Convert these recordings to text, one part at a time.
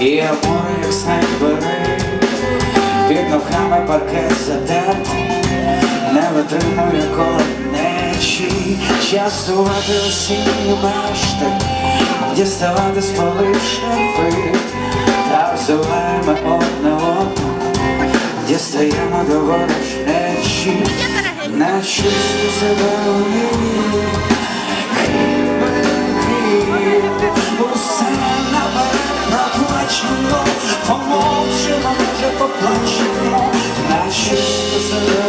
і опори, як снайпери, під ногами паркет затертий, не витримує колонечі, частувати осінні мешти, діставати з поли шафи, та взиваємо одне одного, дістаємо до ворожнечі, на чисту себе проплачено, помовчимо, може поплачемо, на чисто себе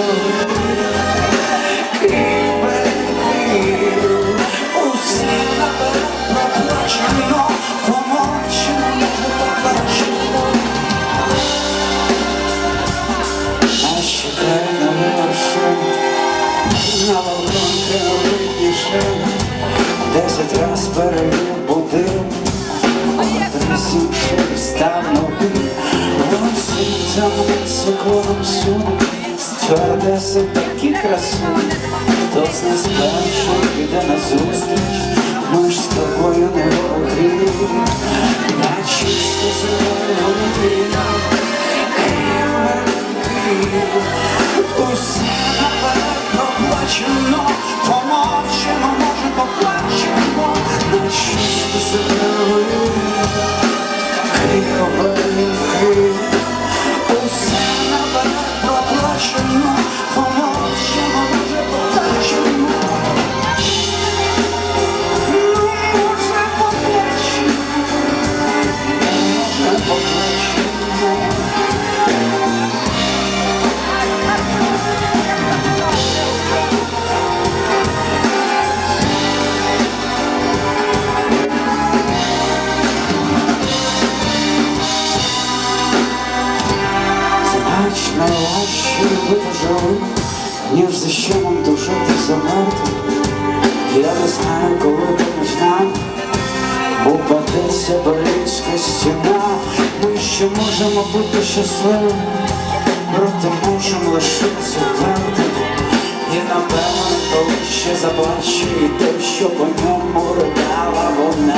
Усе наперед проплачено, помовчимо, може поплачемо. Ще на вийшли, десять раз перевів світом циклоном суне, стюардеси такі красуні, хто з нас перший піде на Значно важче вижили, ніж за що нам душити замерти. Я не знаю, коли ти почна упадеться Берлінська стіна. Ми ще можемо бути щасливими, проте мусимо лишитися втратити. І напевно, коли ще заплаче і те, що по ньому ридала вона.